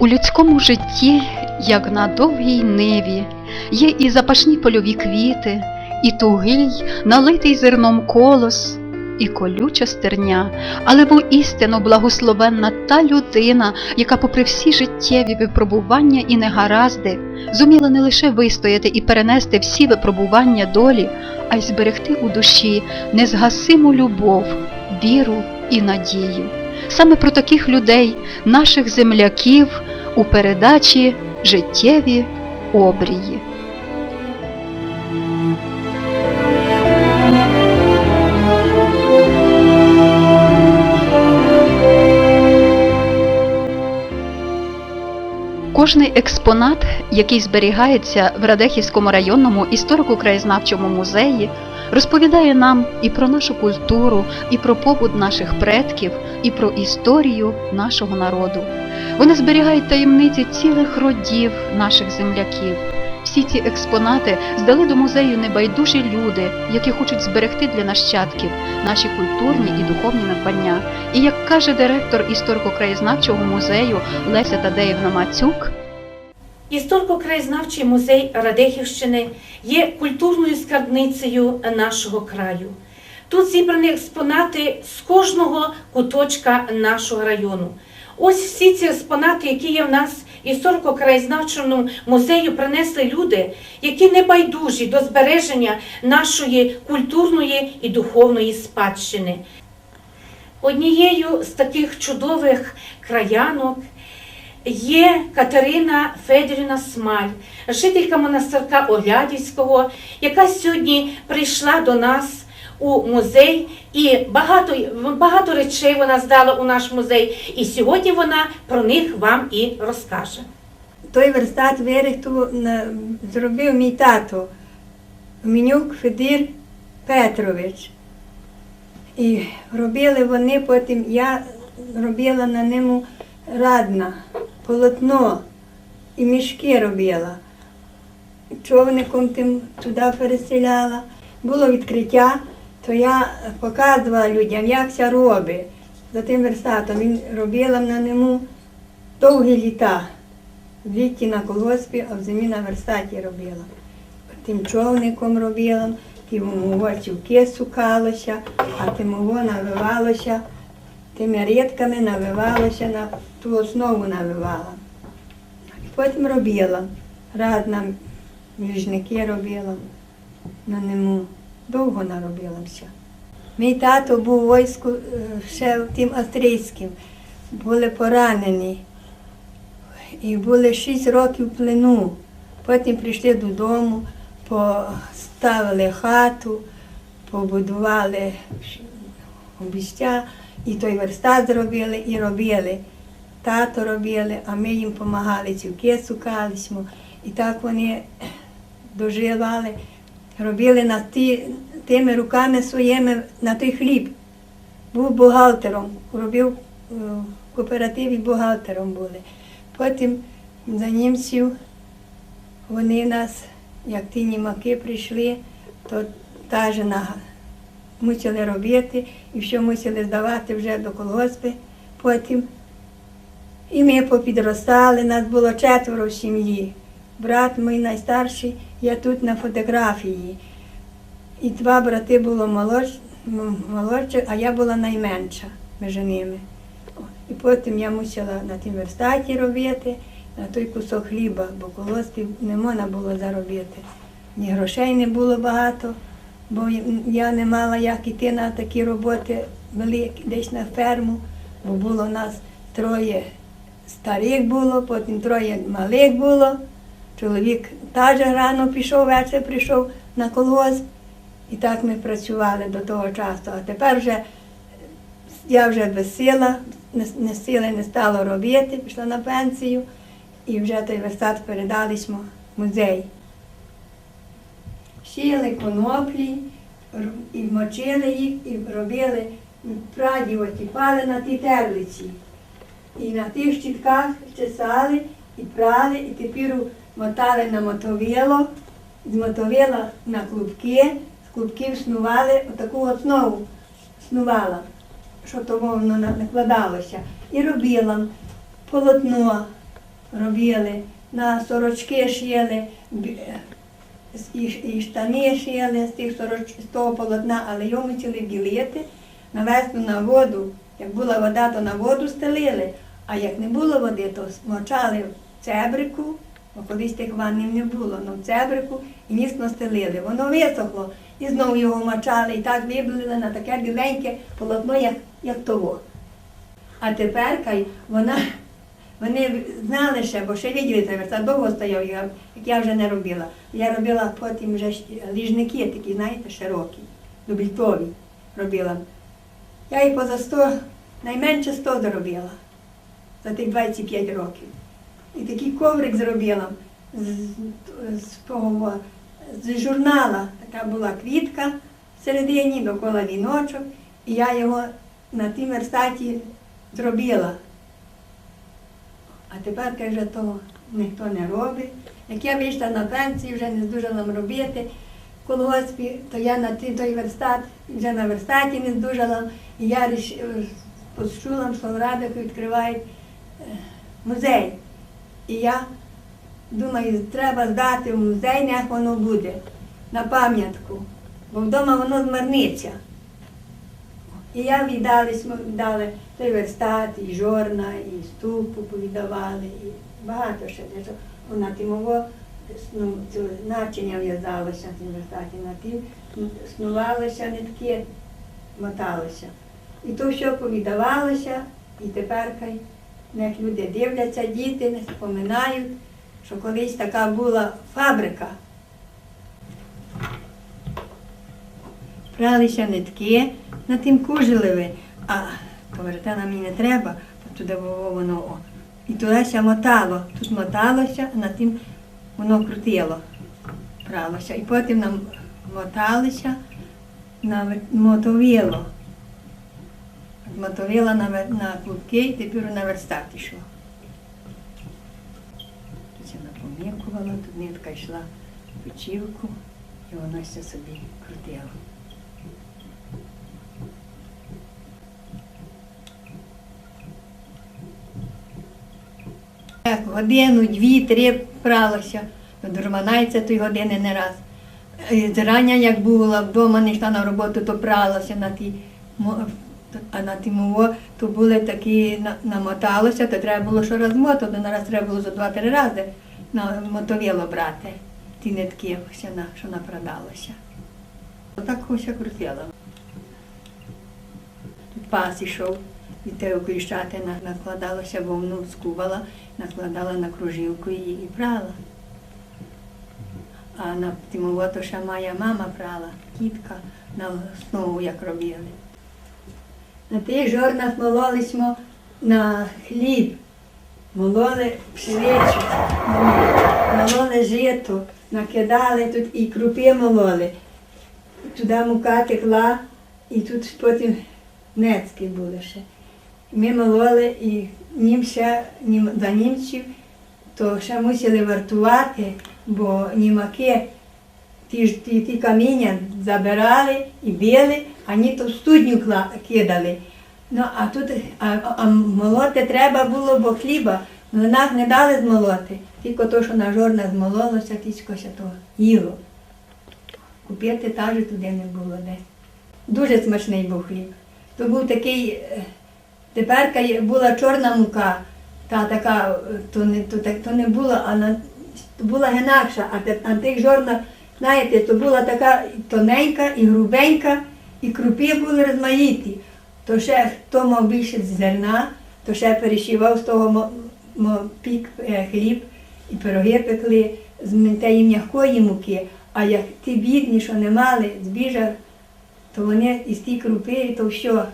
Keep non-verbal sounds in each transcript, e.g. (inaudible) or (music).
У людському житті, як на довгій ниві, є і запашні польові квіти, і тугий, налитий зерном колос, і колюча стерня, але воістину благословенна та людина, яка, попри всі життєві випробування і негаразди, зуміла не лише вистояти і перенести всі випробування долі, а й зберегти у душі незгасиму любов, віру і надію. Саме про таких людей, наших земляків, у передачі Життєві обрії. Кожний експонат, який зберігається в Радехівському районному історико-краєзнавчому музеї, розповідає нам і про нашу культуру, і про побут наших предків, і про історію нашого народу. Вони зберігають таємниці цілих родів наших земляків. Всі ці експонати здали до музею небайдужі люди, які хочуть зберегти для нащадків наші культурні і духовні надбання. І як каже директор історико-краєзнавчого музею Леся Тадеївна Мацюк, Історико-краєзнавчий музей Радехівщини є культурною скарбницею нашого краю. Тут зібрані експонати з кожного куточка нашого району. Ось всі ці експонати, які є в нас в історико-краєзнавчому музею, принесли люди, які не байдужі до збереження нашої культурної і духовної спадщини. Однією з таких чудових краянок є Катерина Федорівна Смаль, жителька монастирка Оглядівського, яка сьогодні прийшла до нас у музей, і багато, багато речей вона здала у наш музей. І сьогодні вона про них вам і розкаже. Той верстат вирихту на- зробив мій тато, Мінюк Федір Петрович. І робили вони потім, я робила на ньому радна, полотно і мішки робила. Човником тим туди переселяла. Було відкриття, то я показувала людям, як це робить. За тим верстатом він робила на ньому довгі літа. В літі на колгоспі, а в зимі на верстаті робила. Тим човником робила, тим цівки сукалося, а тим навивалося, тими рідками навивалося, на ту основу навивала. Потім робила. Раз на міжники робила на ньому. Довго наробилася. Мій тато був у війську е, ще тим австрійським. Були поранені. І були шість років в плену. Потім прийшли додому, поставили хату, побудували обіця, і той верстат зробили, і робили. Тато робили, а ми їм допомагали, цівки сукалися. І так вони (clears throat) доживали, робили на ті, тими руками своїми на той хліб. Був бухгалтером, робив е, в кооперативі бухгалтером були. Потім за німців вони нас, як ті німаки прийшли, то та жена мусили робити і все мусили здавати вже до колгоспи. Потім і ми попідростали, нас було четверо в сім'ї. Брат мій найстарший, я тут на фотографії. І два брати було молодш, м- молодші, а я була найменша між ними. І потім я мусила на тім верстаті робити, на той кусок хліба, бо колоспів не можна було заробити. Ні грошей не було багато, бо я не мала як іти на такі роботи великі, десь на ферму, бо було нас троє старих було, потім троє малих було. Чоловік теж рано пішов, вечір прийшов на колгосп. І так ми працювали до того часу. А тепер вже я вже без сила, не, сили не стало робити, пішла на пенсію, і вже той верстат передались му- в музей. Сіли коноплі і мочили їх, і робили прадів отіпали на тій терлиці. І на тих щітках чесали і прали, і тепер мотали на мотовіло, з мотовіла на клубки, з клубків снували, отаку основу снувала, що то воно накладалося. І робила полотно, робили, на сорочки шили, і, і штани шили з тих з того полотна, але його мусили білити, навести на воду. Як була вода, то на воду стелили, а як не було води, то мочали в цебрику, бо колись тих ваннів не було, але в цебрику і міцно стелили. Воно висохло, і знову його мочали, і так виблили на таке біленьке полотно, як, як того. А тепер вона, вони знали ще, бо ще цей верстат, довго стояв, як я вже не робила. Я робила потім вже ліжники такі, знаєте, широкі, дубльтові робила. Я їх поза 100, найменше 100 зробила за тих 25 років. І такий коврик зробила з, з того, з журнала. Така була квітка всередині, докола віночок, і я його на тій верстаті зробила. А тепер каже, то ніхто не робить. Як я вийшла на пенсію, вже не здужала робити в колгоспі, то я на той верстат, вже на верстаті не здужала. І я е, почула, що в Радику відкривають е, музей. І я думаю, треба здати в музей, як воно буде, на пам'ятку, бо вдома воно змарниться. І я віддали, віддали той верстат, і жорна, і ступу повідавали, і багато ще де. Вона тимово ну, начиня в'язалося на тім верстаті, на тим м, снувалося нитки, моталося. І то все повідавалося, і тепер хай як люди дивляться, діти не споминають, що колись така була фабрика. Пралися нитки на тим кужелеви, а то веретена мені не треба, то туди було воно. О. І туди ся мотало. Тут моталося, а на тим воно крутило, пралося. І потім нам моталися на ве- мотовіло. Мотовила на, на клубки і тепер на верстат йшло. Тут я напомікувала, тут нитка йшла в печівку, і вона все собі крутила. Годину, дві, три пралося, дурманається той години не раз. Е, Зрання, як була вдома, не йшла на роботу, то пралася на ті, а на ті то були такі, намоталося, то треба було що розмотати, на раз треба було за два-три рази на мотовіло брати ті нитки, що, напродалося. Отак ось крутила. Тут пас ішов, і те окріщати накладалося вовну, скувала, накладала на кружівку і, і прала. А на тимовото ще моя мама прала, тітка на основу як робили. На тих жорнах мололись на хліб, мололи пшеницю, мололи жито, накидали тут і крупи мололи. Туди мука текла, і тут потім нецькі були ще. Ми мололи і нім ще нім, за німців, то ще мусили вартувати, бо німаки ті, ті, ті каміння забирали і били, а ні то в студню кидали. Ну, а тут а, а- молоти треба було, бо хліба в млинах не дали змолоти. Тільки то, що на жорна змололося, тіськося то їло. Купити теж туди не було десь. Дуже смачний був хліб. То був такий, е, тепер була чорна мука, та така, е, то не, то, так- то не була, а на, була інакша, а, те- а тих жорна, знаєте, то була така тоненька і грубенька, і крупи були розмаїті. То ще хто мав більше зерна, то ще перешивав з того пік е, хліб і пироги пекли з тієї м'якої муки. А як ті бідні, що не мали збіжа, то вони із ті крупи, то все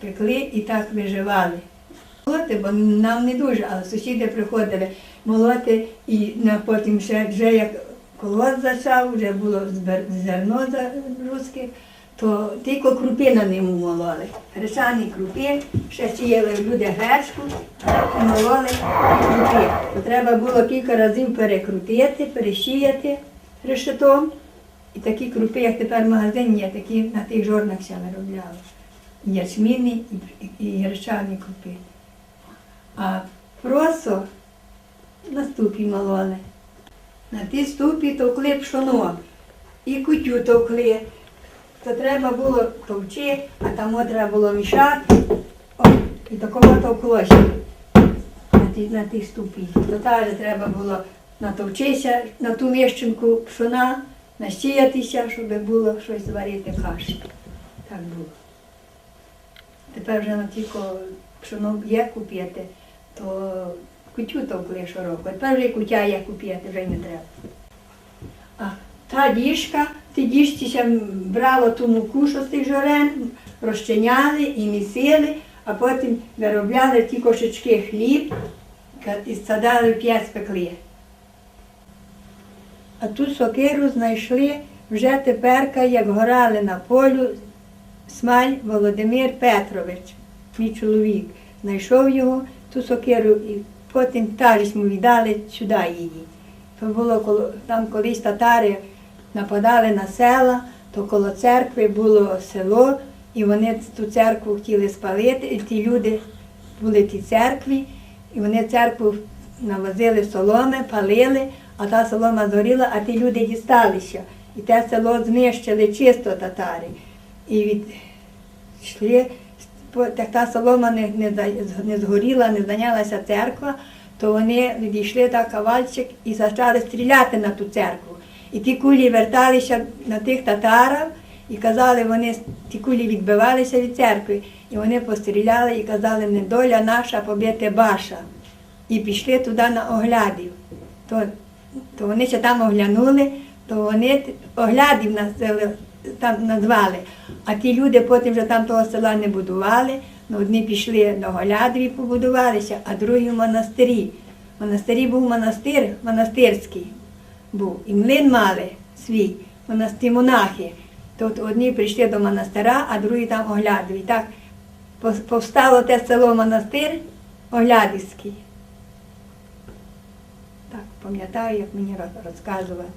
пекли і так виживали. Молоти, бо нам не дуже, але сусіди приходили молоти, і потім ще вже як колос зачав, вже було зерно за руське, то тільки крупи на ньому мололи. Гречані крупи, ще сіяли люди гречку, мололи крупи. То треба було кілька разів перекрутити, пересіяти решетом. І такі крупи, як тепер в магазині, такі на тих жорнах ще виробляли. І Ячмінні і, і, гречані крупи. А просо ступі мололи. На ті ступі товкли пшоно і кутю товкли. То треба було товчи, а там треба було мішати. О, і такого товклося на тій, на тій ступі. То теж треба було натовчися на ту міщинку пшона, насіятися, щоб було щось зварити каші. Так було. Тепер вже на тільки пшоно є купити, то кутю товкли щороку. Тепер вже кутя є купити, вже не треба. А та діжка, ті діжці брало ту муку, що з тих жорен, розчиняли і місили, а потім виробляли ті кошечки хліб і садали п'ять пекли. А ту сокиру знайшли вже теперка, як горали на полю Смаль Володимир Петрович, мій чоловік. Знайшов його, ту сокиру, і потім теж йому віддали сюди її. То було там колись татари нападали на села, то коло церкви було село, і вони ту церкву хотіли спалити, і ті люди були в тій церкві, і вони церкву навозили соломи, палили, а та солома згоріла, а ті люди дісталися. І те село знищили чисто татари. І від йшли, як та солома не, не, не згоріла, не зайнялася церква, то вони відійшли так кавальчик і почали стріляти на ту церкву. І ті кулі верталися на тих татарів, і казали, вони ті кулі відбивалися від церкви. І вони постріляли і казали, не доля наша побити баша. І пішли туди на оглядів. То, то вони ще там оглянули, то вони оглядів назвали, там назвали. А ті люди потім вже там того села не будували. Ну, одні пішли до Голядові і побудувалися, а другі в монастирі. В монастирі був монастир, монастирський був. І млин мали свій, монастир монахи. Тут одні прийшли до монастира, а другі там оглядові. Так повстало те село монастир Оглядівський. Так, пам'ятаю, як мені розказували.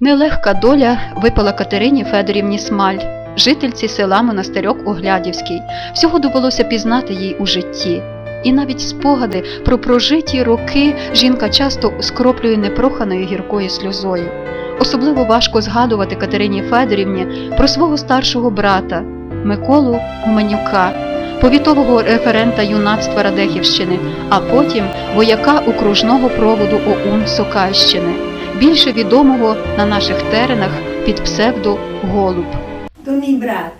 Нелегка доля випала Катерині Федорівні Смаль, жительці села Монастирьок Оглядівський. Всього довелося пізнати їй у житті. І навіть спогади про прожиті роки жінка часто скроплює непроханою гіркою сльозою. Особливо важко згадувати Катерині Федорівні про свого старшого брата Миколу Гуменюка, повітового референта юнацтва Радехівщини, а потім вояка окружного проводу ОУН Сокальщини більше відомого на наших теренах під псевдо Голуб. То мій брат.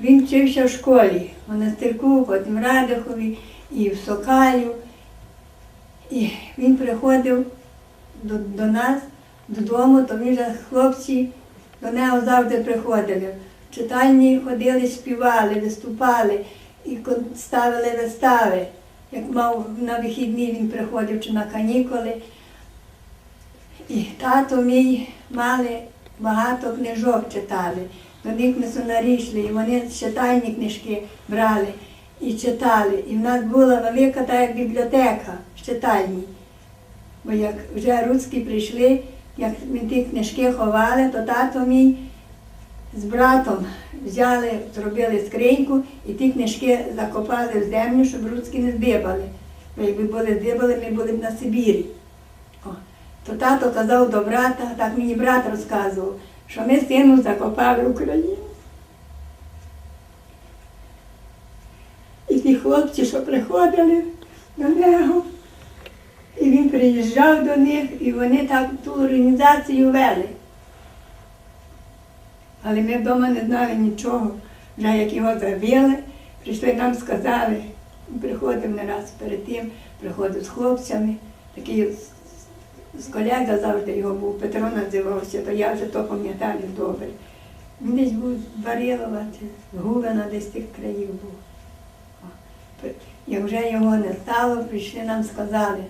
Він вчився в школі, в монастирку, потім в Радихові і в Сокалю. І він приходив до, до нас додому, то він вже хлопці до нього завжди приходили. В читальні ходили, співали, виступали і ставили вистави. Як мав на вихідні він приходив чи на канікули. І тато мій мали багато книжок читали. До них йшли, і вони читальні книжки брали і читали. І в нас була велика та як бібліотека в читальні. Бо як вже руські прийшли, як ми ті книжки ховали, то тато мій з братом взяли, зробили скриньку і ті книжки закопали в землю, щоб руські не здибали. Бо якби були здибали, ми були б на Сибірі. То тато казав до брата, так мені брат розказував, що ми сину закопали Україну. І ті хлопці, що приходили до нього, і він приїжджав до них, і вони так ту організацію вели. Але ми вдома не знали нічого. Вже як його забили, прийшли нам сказали, приходив не раз перед тим, приходив з хлопцями, такий з- колега завжди його був, Петро називався, то я вже то пам'ятаю добре. Він десь був Барилова Гувена, десь тих країв був. Як вже його не стало, прийшли нам сказали,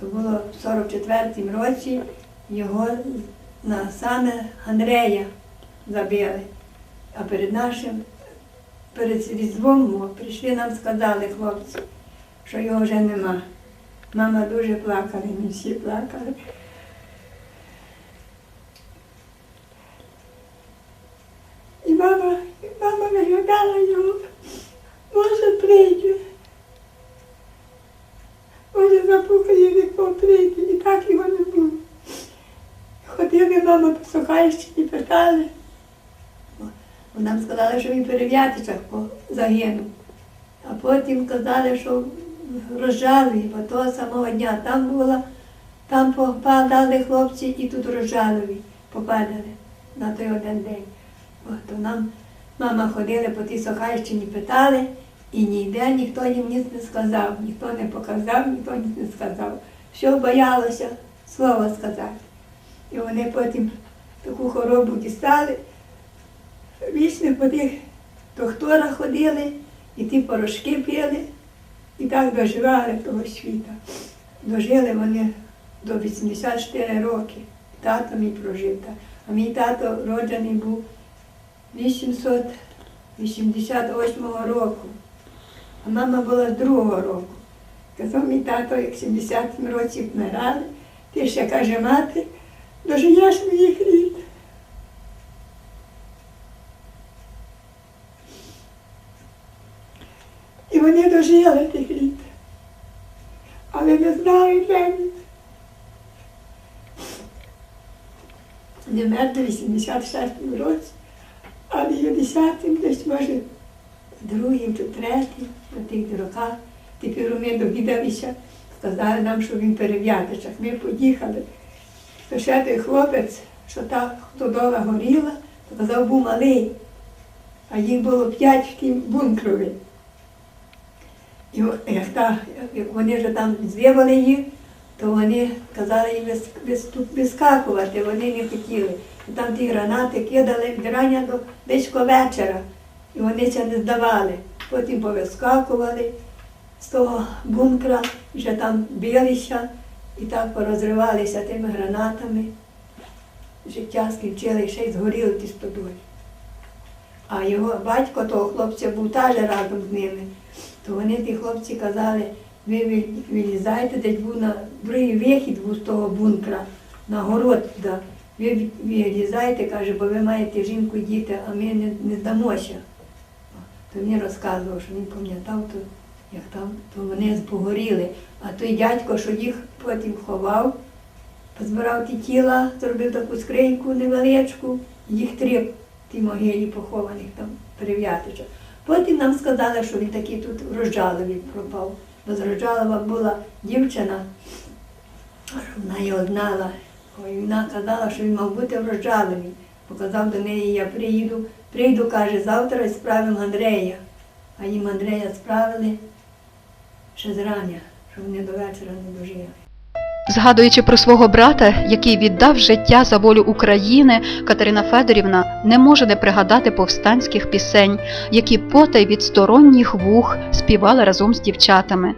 то було в 44-му році його на саме Андрея забили. А перед нашим, перед Різдвом прийшли нам сказали хлопці, що його вже нема. Мама дуже плакала, ми всі плакали. І мама, мама виглядала його, може прийде. Може запукає вікно прийде. І так його не було. Ходили, мама по Сокальщині, питали. Вона сказала, що він перев'ятичах загинув. А потім казали, що розжали, бо того самого дня там була, там попадали хлопці і тут розжалові попадали на той один день. От, то нам мама ходила по тій Сохайщині, питали, і ніде ніхто їм ніц не сказав, ніхто не показав, ніхто ніц не сказав. Все боялося слово сказати. І вони потім таку хоробу дістали, вічно по тих докторах ходили, і ті порошки пили, і так доживали того світа. Дожили вони до 84 роки. Тато мій прожив так. А мій тато роджений був 888 року, а мама була з другого року. Казав мій тато, як 70 році вмирали, ти ще каже мати, дожиєш моїх літ. І тих літ. Але не знали, він. Не мер до 86-му році, а в 50-му десь може другим чи третім, на тих роках. Тепер ми довідалися, сказали нам, що він перев'ятичах. Ми поїхали. То ще той хлопець, що та худоба горіла, то казав, був малий, а їх було п'ять в тім бункрові. І як, та, вони вже там звівали їх, то вони казали їм вис- вис- вискакувати, вони не хотіли. І там ті гранати кидали від рання до десь вечора. І вони це не здавали. Потім повискакували з того бункера, вже там билися і так порозривалися тими гранатами. Життя скінчили, ще й згоріли ті стодолі. А його батько того хлопця був теж разом з ними. То вони ті хлопці казали, ви вилізайте, десь на другий вихід з того бункера, на город туди. Ви вилізайте, каже, бо ви маєте жінку і діти, а ми не, не здамося. То він розказував, що він пам'ятав, то, як там, то вони погоріли. А той дядько, що їх потім ховав, позбирав ті тіла, зробив таку скриньку невеличку, їх три в тій могилі похованих там перев'ятичах. Потім нам сказали, що він такий тут в Розжалові пропав. Бо з Розжалова була дівчина, вона його знала. Ой, вона казала, що він мав бути в Розжалові. Показав до неї, я приїду, прийду, каже, завтра і справимо Андрея. А їм Андрея справили ще зрання, що вони до вечора не дожили. Згадуючи про свого брата, який віддав життя за волю України, Катерина Федорівна не може не пригадати повстанських пісень, які потай від сторонніх вух співали разом з дівчатами.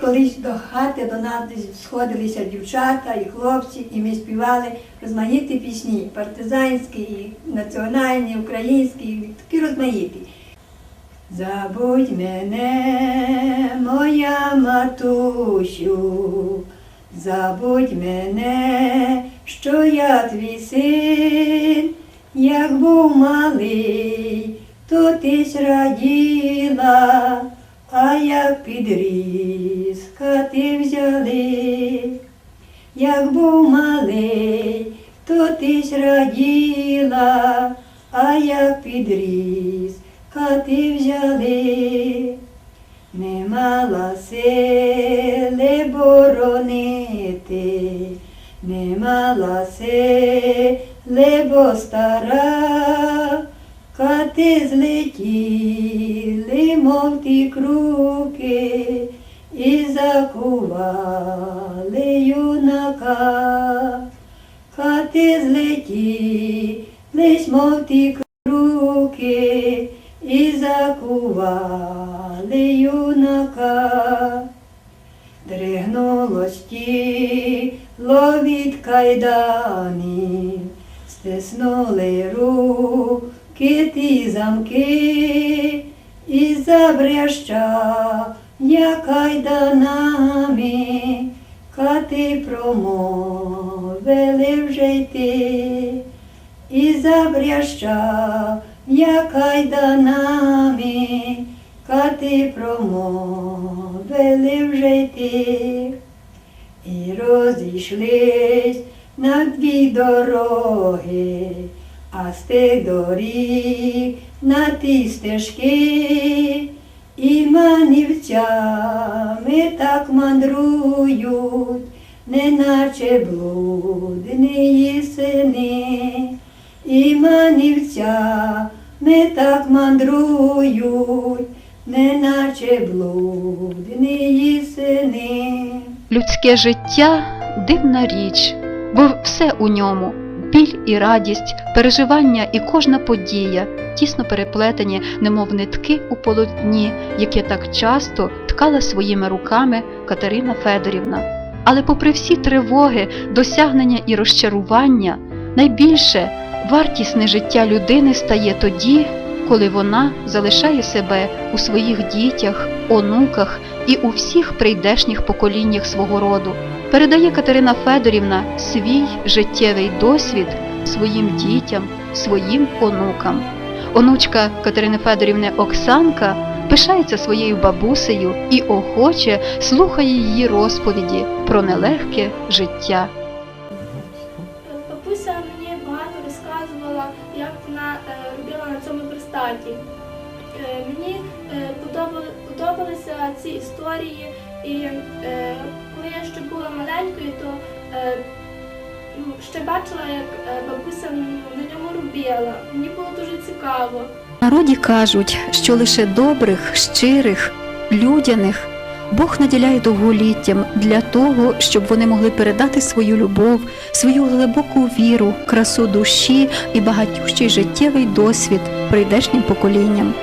Колись до хати до нас сходилися дівчата і хлопці, і ми співали розмаїті пісні, партизанські, і національні, українські, і такі розмаїті. Забудь мене, моя матусю, забудь мене, що я твій син, як був малий, то ти ж раділа, а як підріс, хати взяли, як був малий, то ти ж а як підріс, хати взяли. Не мала сили не мала сили, бо стара, Кати злетіли, мов ті круки, і закували юнака. Кати злетіли, мов ті круки, і закували юнака. Дригнулось тіло від кайданів, стиснули руки ті замки, і забрящав я кайданами, кати промовили вже йти, і забрящав я кайданами, кати промовили вже йти. І розійшлись на дві дороги, а з тих доріг на ті стежки, і манівцями так мандрують, неначе блудні сини, і манівцями так мандрують, неначе блудні сини. Людське життя дивна річ, бо все у ньому біль і радість, переживання і кожна подія тісно переплетені, немов нитки у полотні, яке так часто ткала своїми руками Катерина Федорівна. Але попри всі тривоги, досягнення і розчарування, найбільше вартісне життя людини стає тоді, коли вона залишає себе у своїх дітях, онуках і у всіх прийдешніх поколіннях свого роду. Передає Катерина Федорівна свій життєвий досвід своїм дітям, своїм онукам. Онучка Катерини Федорівни Оксанка пишається своєю бабусею і охоче слухає її розповіді про нелегке життя. Ще бачила, як е, бабуся на ньому робила. Мені було дуже цікаво. Народі кажуть, що лише добрих, щирих, людяних Бог наділяє довголіттям для того, щоб вони могли передати свою любов, свою глибоку віру, красу душі і багатющий життєвий досвід прийдешнім поколінням.